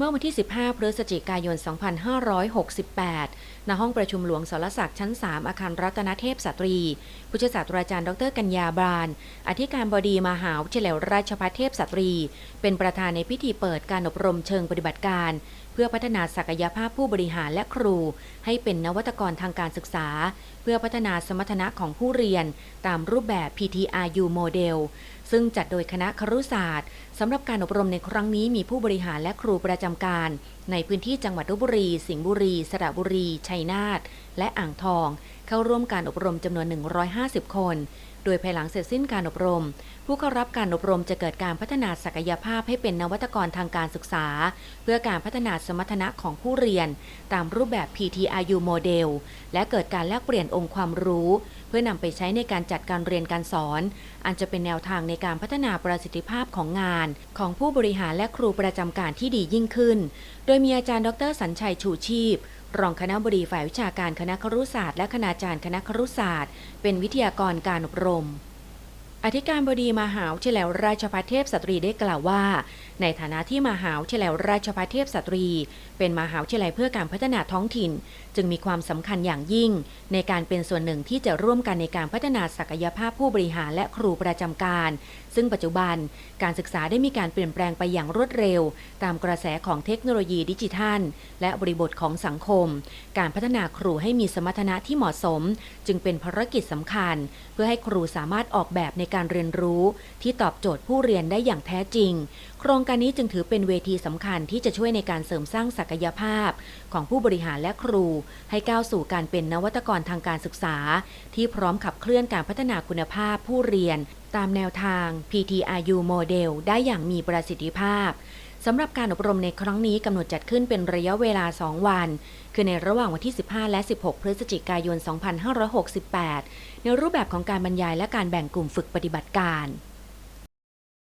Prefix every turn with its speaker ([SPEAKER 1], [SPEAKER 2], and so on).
[SPEAKER 1] เมื่อวันที่ 15 พฤศจิกายน 2568 ณ ห้องประชุมหลวงสรศักดิ์ชั้น 3 อาคารรัตนเทพสตรีผู้ช่วยศาสตราจารย์ดรกัญญาบานอธิการบดีมหาวิทยาลัยราชภัฏเทพสตรี เป็นประธานในพิธีเปิดการอบรมเชิงปฏิบัติการ เพื่อพัฒนาศักยภาพผู้บริหารและครู ให้เป็นนวัตกรทางการศึกษา เพื่อพัฒนาสมรรถนะของผู้เรียน ตามรูปแบบ PTRU โมเดล ซึ่งจัดโดยคณะครุศาสตร์สำหรับการอบรมในครั้งนี้มีผู้บริหารและครูประจำการ ในพื้นที่จังหวัดลบบุรี สิงห์บุรี สระบุรี ชัยนาทและอ่างทอง เข้าร่วมการอบรมจำนวน 150 คน โดยภายหลังเสร็จสิ้นการอบรม ผู้เข้ารับการอบรมจะเกิดการพัฒนาศักยภาพให้เป็นนวัตกรทางการศึกษา เพื่อการพัฒนาสมรรถนะของผู้เรียน ตามรูปแบบ PTRU โมเดลและเกิดการแลกเปลี่ยนองค์ความรู้ เพื่อนำไปใช้ในการจัดการเรียนการสอน อันจะเป็นแนวทางในการพัฒนาประสิทธิภาพของงาน ของผู้บริหารและครูประจำการที่ดียิ่งขึ้น โดยมีอาจารย์ดรสัญชัยชูชีพ รองคณะบดีฝ่ายวิชาการคณะครุศาสตร์และคณาจารย์คณะครุศาสตร์ เป็นวิทยากรการอบรม อธิการบดีมหาวิทยาลัยราชภัฏเทพสตรีได้กล่าวว่า ในฐานะที่มหาวิทยาลัยราชภัฏเทพสตรี เป็นมหาวิทยาลัยเพื่อการพัฒนาท้องถิ่น จึงมีความสำคัญอย่างยิ่ง ในการเป็นส่วนหนึ่งที่จะร่วมกันในการพัฒนาศักยภาพผู้บริหารและครูประจำการ ซึ่งปัจจุบันการศึกษาได้มีการเปลี่ยนแปลงไปอย่างรวดเร็ว ตามกระแสของเทคโนโลยีดิจิทัล และบริบทของสังคม การพัฒนาครูให้มีสมรรถนะที่เหมาะสม จึงเป็นภารกิจสำคัญ เพื่อให้ครูสามารถออกแบบในการการเรียนรู้ ที่ตอบโจทย์ผู้เรียนได้อย่างแท้จริง โครงการนี้จึงถือเป็นเวทีสำคัญที่จะช่วยในการเสริมสร้างศักยภาพ ของผู้บริหารและครู ให้ก้าวสู่การเป็นนวัตกรทางการศึกษา ที่พร้อมขับเคลื่อนการพัฒนาคุณภาพผู้เรียน ตามแนวทาง PTRU โมเดลได้อย่างมีประสิทธิภาพ สำหรับการอบรมในครั้งนี้กำหนดจัดขึ้นเป็นระยะเวลา 2 วัน คือในระหว่างวันที่ 15 และ 16 พฤศจิกายน 2568 ในรูปแบบของการบรรยายและการแบ่งกลุ่มฝึกปฏิบัติการ